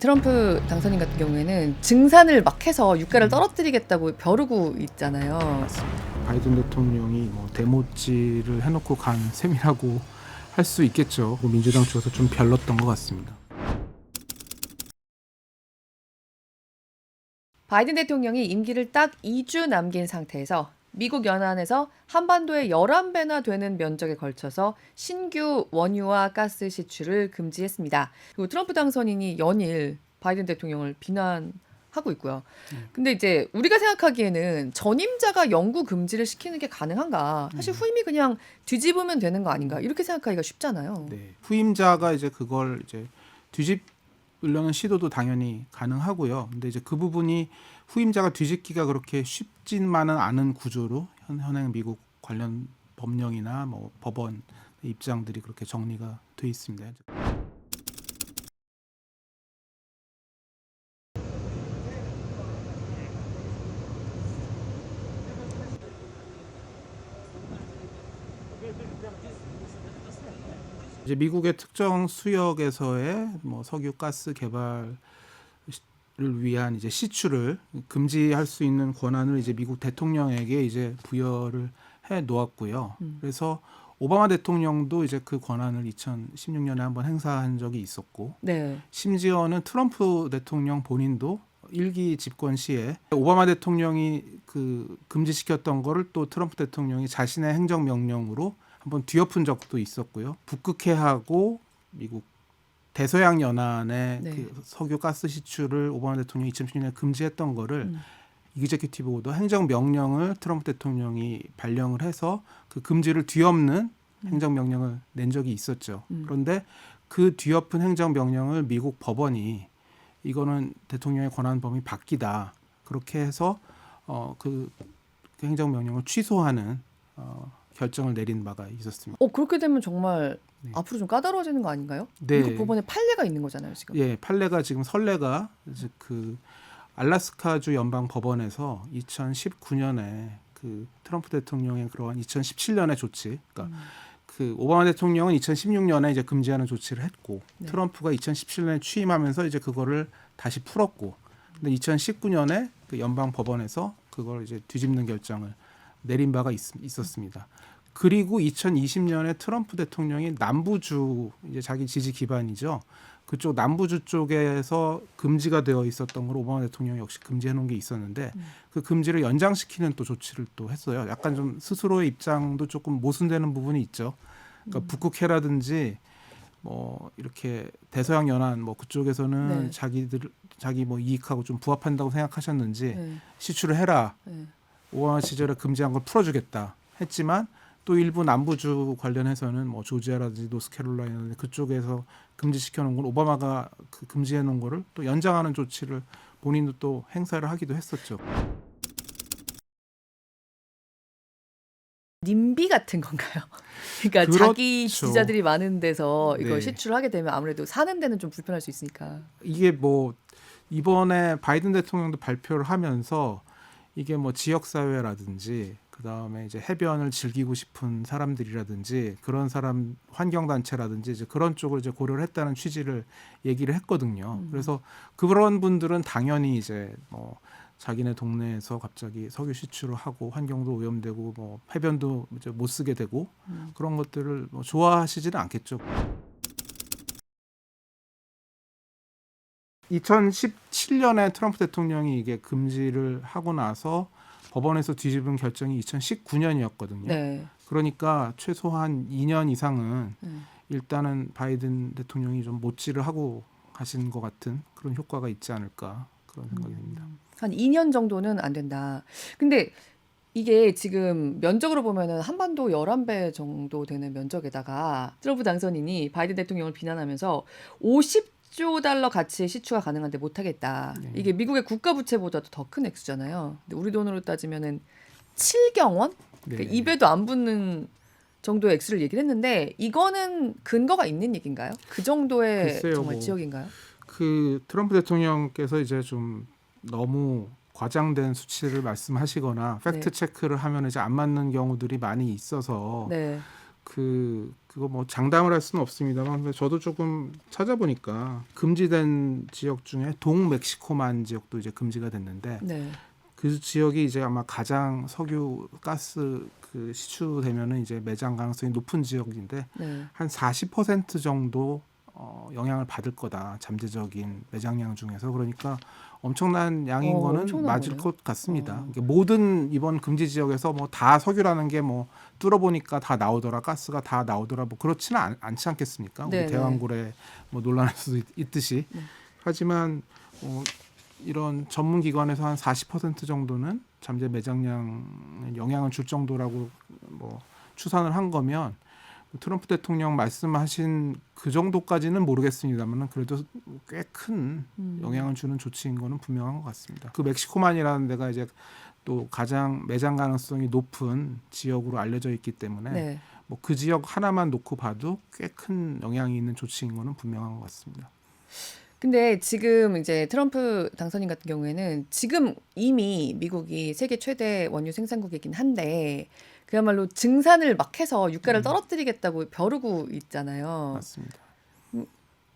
트럼프 당선인 같은 경우에는 증산을 막 해서 유가를 음. 떨어뜨리겠다고 벼르고 있잖아요. 바이든 대통령이 뭐 데모지를 해놓고 간 셈이라고 할 수 있겠죠. 뭐 민주당 쪽에서 좀 별렀던 것 같습니다. 바이든 대통령이 임기를 딱 2주 남긴 상태에서 미국 연안에서 한반도의 11배나 되는 면적에 걸쳐서 신규 원유와 가스 시출을 금지했습니다. 그리고 트럼프 당선인이 연일 바이든 대통령을 비난 하고 있고요. 근데 이제 우리가 생각하기에는 전임자가 영구 금지를 시키는 게 가능한가? 사실 후임이 그냥 뒤집으면 되는 거 아닌가? 이렇게 생각하기가 쉽잖아요. 네. 후임자가 이제 그걸 이제 뒤집으려는 시도도 당연히 가능하고요. 근데 이제 그 부분이 후임자가 뒤집기가 그렇게 쉽지만은 않은 구조로 현, 현행 미국 관련 법령이나 뭐 법원 입장들이 그렇게 정리가 돼 있습니다. 이제 미국의 특정 수역에서의 뭐 석유 가스 개발 을 위한 이제 시출을 금지할 수 있는 권한을 이제 미국 대통령에게 이제 부여를 해 놓았고요. 음. 그래서 오바마 대통령도 이제 그 권한을 2016년에 한번 행사한 적이 있었고 네. 심지어는 트럼프 대통령 본인도 일기 집권 시에 오바마 대통령이 그 금지시켰던 거를 또 트럼프 대통령이 자신의 행정 명령으로 한번 뒤엎은 적도 있었고요. 북극해하고 미국 대서양 연안의 네. 그 석유 가스 시출을 오바마 대통령이 2016년에 금지했던 거를 음. 이그제큐티브 오더 행정 명령을 트럼프 대통령이 발령을 해서 그 금지를 뒤엎는 행정 명령을 낸 적이 있었죠. 음. 그런데 그 뒤엎은 행정 명령을 미국 법원이 이거는 대통령의 권한 범위 바뀌다. 그렇게 해서 어그 그 행정 명령을 취소하는 어 결정을 내린 바가 있었습니다. 어 그렇게 되면 정말 네. 앞으로 좀 까다로워지는 거 아닌가요? 네. 미국 법원에 판례가 있는 거잖아요 지금. 예, 판례가 지금 이제 그 알라스카주 연방 법원에서 2019년에 그 트럼프 대통령의 그러한 2017년의 조치, 그러니까 음. 그 오바마 대통령은 2016년에 이제 금지하는 조치를 했고 네. 트럼프가 2017년에 취임하면서 이제 그거를 다시 풀었고 근데 2019년에 그 연방 법원에서 그걸 이제 뒤집는 결정을 내린 바가 있, 있었습니다. 그리고 2020년에 트럼프 대통령이 남부주 이제 자기 지지 기반이죠. 그쪽 남부주 쪽에서 금지가 되어 있었던 걸 오바마 대통령이 역시 금지해 놓은 게 있었는데 음. 그 금지를 연장시키는 또 조치를 또 했어요. 약간 좀 스스로의 입장도 조금 모순되는 부분이 있죠. 그러니까 음. 북극해라든지 뭐 이렇게 대서양 연안 뭐 그쪽에서는 네. 자기들 자기 뭐 이익하고 좀 부합한다고 생각하셨는지 네. 시출을 해라. 네. 오바마 시절에 금지한 걸 풀어주겠다 했지만 또 일부 남부주 관련해서는 뭐 조지아라든지 노스캐롤라이나 그쪽에서 금지시켜 놓은 걸 오바마가 그 금지해 놓은 거를 또 연장하는 조치를 본인도 또 행사를 하기도 했었죠. 님비 같은 건가요? 그러니까 그렇죠. 자기 지지자들이 많은 데서 이걸 네. 시출하게 되면 아무래도 사는 데는 좀 불편할 수 있으니까. 이게 뭐 이번에 바이든 대통령도 발표를 하면서 이게 뭐 지역 사회라든지 그다음에 이제 해변을 즐기고 싶은 사람들이라든지 그런 사람 환경 단체라든지 이제 그런 쪽을 이제 고려를 했다는 취지를 얘기를 했거든요. 음. 그래서 그런 분들은 당연히 이제 뭐 자기네 동네에서 갑자기 석유 시출을 하고 환경도 오염되고 뭐 해변도 이제 못 쓰게 되고 음. 그런 것들을 뭐 좋아하시지는 않겠죠. 2017년에 트럼프 대통령이 이게 금지를 하고 나서 법원에서 뒤집은 결정이 2019년이었거든요. 네. 그러니까 최소한 2년 이상은 네. 일단은 바이든 대통령이 좀 못질을 하고 가신 것 같은 그런 효과가 있지 않을까 그런 생각이 듭니다. 한 2년 정도는 안 된다. 근데 이게 지금 면적으로 보면은 한반도 11배 정도 되는 면적에다가 트럼프 당선인이 바이든 대통령을 비난하면서 50조 달러 가치의 시추가 가능한데 못 하겠다. 네. 이게 미국의 국가 부채보다도 더 큰 액수잖아요. 근데 우리 돈으로 따지면은 7경 원? 네. 그러니까 입에도 안 붙는 정도의 액수를 얘기를 했는데 이거는 근거가 있는 얘기인가요? 그 정도의 글쎄요, 정말 뭐. 지역인가요? 그 트럼프 대통령께서 이제 좀 너무 과장된 수치를 말씀하시거나 팩트 네. 체크를 하면 이제 안 맞는 경우들이 많이 있어서 네. 그 그거 뭐 장담을 할 수는 없습니다만 저도 조금 찾아보니까 금지된 지역 중에 동멕시코만 지역도 이제 금지가 됐는데 네. 그 지역이 이제 아마 가장 석유 가스 그 시추되면은 이제 매장 가능성이 높은 지역인데 네. 한40% 정도 어, 영향을 받을 거다 잠재적인 매장량 중에서 그러니까 엄청난 양인 어, 거는 엄청난 맞을 거네요. 것 같습니다. 어. 그러니까 모든 이번 금지 지역에서 뭐 다 석유라는 게 뭐 뚫어보니까 다 나오더라 가스가 다 나오더라 뭐 그렇지는 않, 않지 않겠습니까? 네, 우리 네. 대왕고래 뭐 논란에서도 있, 있듯이 네. 하지만 어, 이런 전문 기관에서 한 40% 정도는 잠재 매장량 영향을 줄 정도라고 뭐 추산을 한 거면 트럼프 대통령 말씀하신 그 정도까지는 모르겠습니다만 그래도 꽤큰 음. 영향을 주는 조치인 거는 분명한 것 같습니다. 그 멕시코만이라는 데가 이제 또 가장 매장 가능성이 높은 지역으로 알려져 있기 때문에 네. 뭐그 지역 하나만 놓고 봐도 꽤 큰 영향이 있는 조치인 거는 분명한 것 같습니다. 근데 지금 이제 트럼프 당선인 같은 경우에는 지금 이미 미국이 세계 최대 원유 생산국이긴 한데 그야말로 증산을 막 해서 유가를 음. 떨어뜨리겠다고 벼르고 있잖아요. 맞습니다.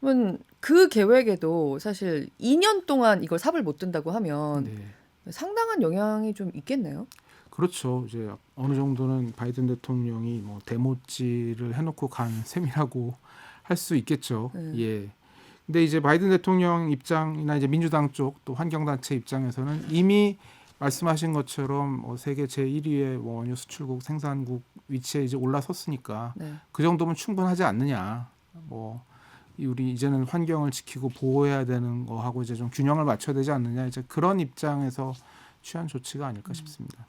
그러면 그 계획에도 사실 2년 동안 이걸 삽을 못 든다고 하면 네. 상당한 영향이 좀 있겠네요. 그렇죠. 이제 어느 정도는 바이든 대통령이 뭐 데모지를 해놓고 간 셈이라고 할 수 있겠죠. 네. 예. 근데 이제 바이든 대통령 입장이나 이제 민주당 쪽 또 환경단체 입장에서는 이미 말씀하신 것처럼 뭐 세계 제 1위의 원유 수출국 생산국 위치에 이제 올라섰으니까 네. 그 정도면 충분하지 않느냐. 뭐이 우리 이제는 환경을 지키고 보호해야 되는 거하고 이제 좀 균형을 맞춰야 되지 않느냐. 이제 그런 입장에서 취한 조치가 아닐까 싶습니다.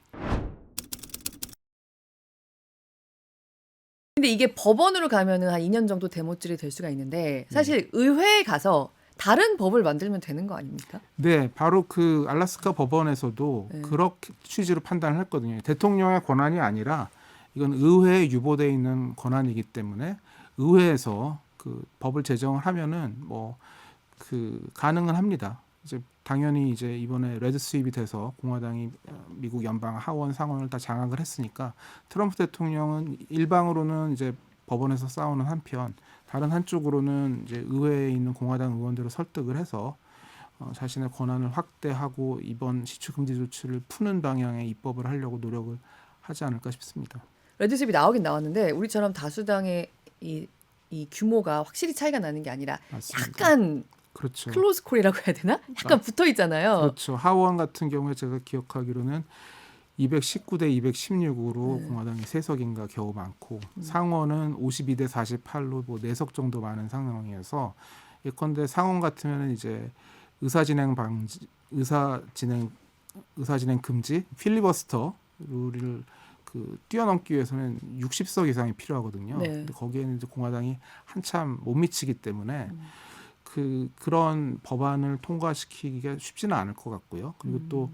근데 이게 법원으로 가면은 한 2년 정도 데모질이 될 수가 있는데 사실 의회에 가서 다른 법을 만들면 되는 거 아닙니까? 네, 바로 그 알라스카 법원에서도 네. 그렇게 취지로 판단을 했거든요. 대통령의 권한이 아니라 이건 의회에 유보돼 있는 권한이기 때문에 의회에서 그 법을 제정을 하면은 뭐 그 가능은 합니다. 이제 당연히 이제 이번에 레드 스윕이 돼서 공화당이 어, 미국 연방 하원 상원을 다 장악을 했으니까 트럼프 대통령은 일방으로는 이제 법원에서 싸우는 한편 다른 한쪽으로는 이제 의회에 있는 공화당 의원들을 설득을 해서 어, 자신의 권한을 확대하고 이번 시추 금지 조치를 푸는 방향의 입법을 하려고 노력을 하지 않을까 싶습니다. 레드십이 나오긴 나왔는데 우리처럼 다수당의 이, 이 규모가 확실히 차이가 나는 게 아니라 맞습니다. 약간 그렇죠. 클로즈 콜이라고 해야 되나? 약간 붙어 있잖아요. 그렇죠. 하원 같은 경우에 제가 기억하기로는 219대 216으로 네. 공화당이 세석인가 겨우 많고 음. 상원은 52대 48로 뭐 4석 정도 많은 상황이어서 예컨대 상원 같으면 이제 의사 진행 방지 의사 진행 의사 진행 금지 필리버스터 룰을 그 뛰어넘기 위해서는 60석 이상이 필요하거든요. 네. 근데 거기에는 이제 공화당이 한참 못 미치기 때문에 음. 그 그런 법안을 통과시키기가 쉽지는 않을 것 같고요. 그리고 음. 또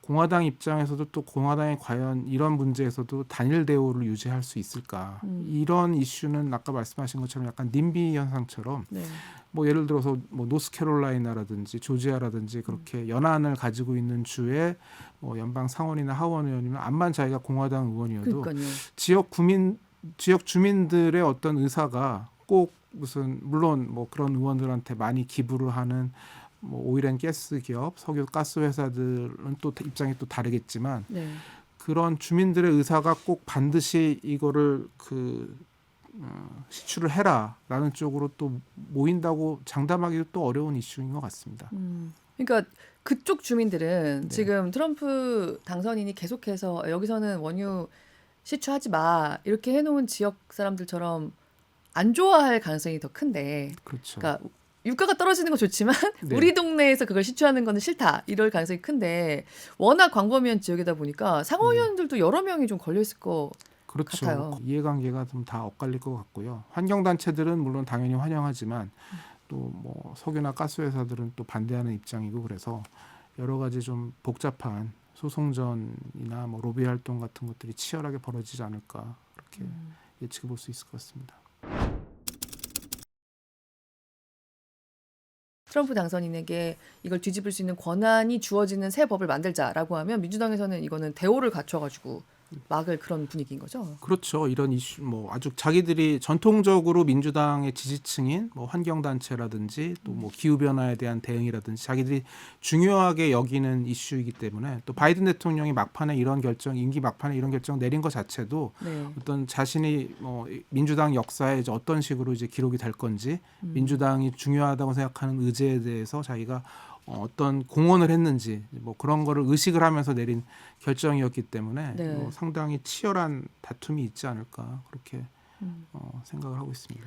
공화당 입장에서도 또 공화당이 과연 이런 문제에서도 단일 대우를 유지할 수 있을까? 음. 이런 이슈는 아까 말씀하신 것처럼 약간 님비 현상처럼 네. 뭐 예를 들어서 뭐 노스캐롤라이나라든지 조지아라든지 그렇게 연안을 가지고 있는 주에 뭐 연방 상원이나 하원 의원이면 암만 자기가 공화당 의원이어도 그러니까요. 지역 구민 지역 주민들의 어떤 의사가 꼭 무슨 물론 뭐 그런 의원들한테 많이 기부를 하는 뭐 오일앤 가스 기업, 석유 가스 회사들은 또 입장이 또 다르겠지만 네. 그런 주민들의 의사가 꼭 반드시 이거를 그 어, 시추를 해라라는 쪽으로 또 모인다고 장담하기도 또 어려운 이슈인 것 같습니다. 음. 그러니까 그쪽 주민들은 네. 지금 트럼프 당선인이 계속해서 여기서는 원유 시추하지 마 이렇게 해놓은 지역 사람들처럼 안 좋아할 가능성이 더 큰데, 그렇죠. 그러니까 유가가 떨어지는 건 좋지만 네. 우리 동네에서 그걸 시추하는 거는 싫다 이럴 가능성이 큰데 워낙 광범위한 지역이다 보니까 상원의원들도 여러 명이 좀 걸려 있을 거. 그렇죠. 같아요. 이해관계가 좀 다 엇갈릴 것 같고요. 환경단체들은 물론 당연히 환영하지만 또 뭐 석유나 가스 회사들은 또 반대하는 입장이고 그래서 여러 가지 좀 복잡한 소송전이나 뭐 로비 활동 같은 것들이 치열하게 벌어지지 않을까 그렇게 음. 예측해 볼 수 있을 것 같습니다. 트럼프 당선인에게 이걸 뒤집을 수 있는 권한이 주어지는 새 법을 만들자라고 하면 민주당에서는 이거는 대오를 갖춰가지고 막을 그런 분위기인 거죠. 그렇죠. 이런 이슈 뭐 아주 자기들이 전통적으로 민주당의 지지층인 뭐 환경 단체라든지 또 뭐 기후 변화에 대한 대응이라든지 자기들이 중요하게 여기는 이슈이기 때문에 또 바이든 대통령이 막판에 이런 결정 임기 막판에 이런 결정 내린 것 자체도 네. 어떤 자신이 뭐 민주당 역사에 이제 어떤 식으로 이제 기록이 될 건지 음. 민주당이 중요하다고 생각하는 의제에 대해서 자기가 어, 어떤 공헌을 했는지 뭐 그런 거를 의식을 하면서 내린 결정이었기 때문에 네. 뭐 상당히 치열한 다툼이 있지 않을까 그렇게 음. 어, 생각을 하고 있습니다.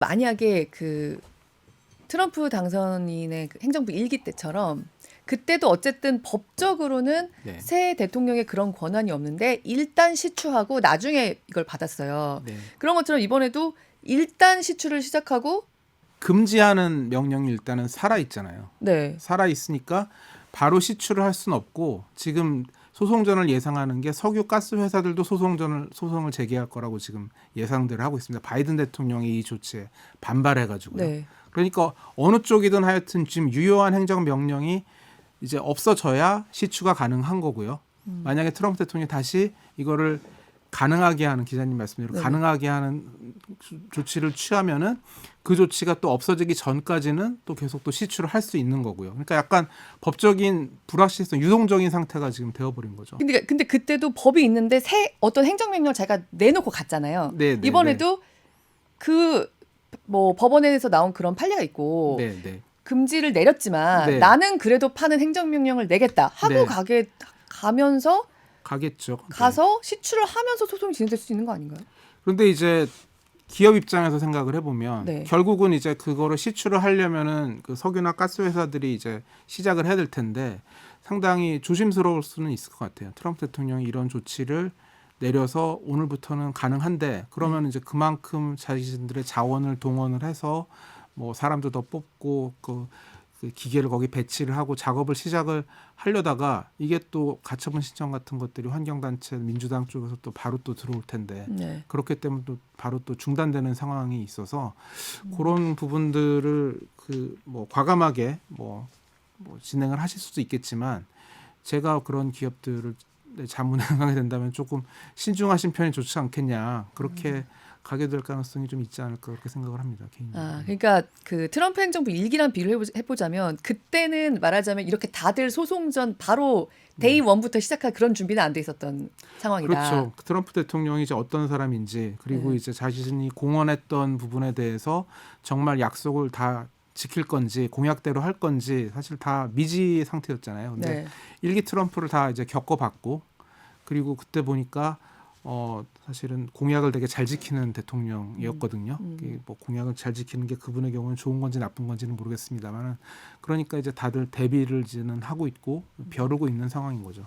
만약에 그 트럼프 당선인의 그 행정부 일기 때처럼 그때도 어쨌든 법적으로는 네. 새 대통령의 그런 권한이 없는데 일단 시추하고 나중에 이걸 받았어요. 네. 그런 것처럼 이번에도 일단 시추를 시작하고 금지하는 명령이 일단은 살아 있잖아요. 네. 살아 있으니까 바로 시추를 할 수는 없고 지금 소송전을 예상하는 게 석유 가스 회사들도 소송전을 소송을 제기할 거라고 지금 예상들을 하고 있습니다. 바이든 대통령이 이 조치에 반발해 가지고요. 네. 그러니까 어느 쪽이든 하여튼 지금 유효한 행정 명령이 이제 없어져야 시추가 가능한 거고요. 음. 만약에 트럼프 대통령이 다시 이거를 가능하게 하는 기자님 말씀대로 네네. 가능하게 하는 조- 조치를 취하면은 그 조치가 또 없어지기 전까지는 또 계속 또 시추를 할 수 있는 거고요. 그러니까 약간 법적인 불확실성, 유동적인 상태가 지금 되어버린 거죠. 근데 근데 그때도 법이 있는데 새 어떤 행정명령을 자기가 내놓고 갔잖아요. 네, 네, 이번에도 그 뭐 법원에서 나온 그런 판례가 있고 네, 네. 금지를 내렸지만 네. 나는 그래도 파는 행정명령을 내겠다 하고 네. 가게 가면서 가겠죠. 네. 가서 시추를 하면서 소송이 진행될 수 있는 거 아닌가요? 그런데 이제 기업 입장에서 생각을 해보면 네. 결국은 이제 그거를 시추를 하려면은 그 석유나 가스 회사들이 이제 시작을 해야 될 텐데 상당히 조심스러울 수는 있을 것 같아요. 트럼프 대통령이 이런 조치를 내려서 오늘부터는 가능한데 그러면 이제 그만큼 자신들의 자원을 동원을 해서 뭐 사람도 더 뽑고 그, 그 기계를 거기 배치를 하고 작업을 시작을 하려다가 이게 또 가처분 신청 같은 것들이 환경단체 민주당 쪽에서 또 바로 또 들어올 텐데 네. 그렇기 때문에 또 바로 또 중단되는 상황이 있어서 그런 부분들을 그 뭐 과감하게 뭐, 뭐 진행을 하실 수도 있겠지만 제가 그런 기업들을 내 자문에 응하게 된다면 조금 신중하신 편이 좋지 않겠냐. 그렇게 가게 될 가능성이 좀 있지 않을까 그렇게 생각을 합니다 개인적으로. 아, 그러니까 그 트럼프 행정부 일기랑 비교를 해보- 해보자면 그때는 말하자면 이렇게 다들 소송 전 바로 데이 원부터 시작할 그런 준비는 안 돼 있었던 상황이다. 그렇죠. 트럼프 대통령이 이제 어떤 사람인지 그리고 네. 이제 자신이 공언했던 부분에 대해서 정말 약속을 다 지킬 건지 공약대로 할 건지 사실 다 미지 상태였잖아요. 근데 네. 일기 트럼프를 다 이제 겪어봤고 그리고 그때 보니까 어 사실은 공약을 되게 잘 지키는 대통령이었거든요. 음. 이게 뭐 공약을 잘 지키는 게 그분의 경우는 좋은 건지 나쁜 건지는 모르겠습니다만 그러니까 이제 다들 대비를 이제는 하고 있고 벼르고 있는 상황인 거죠.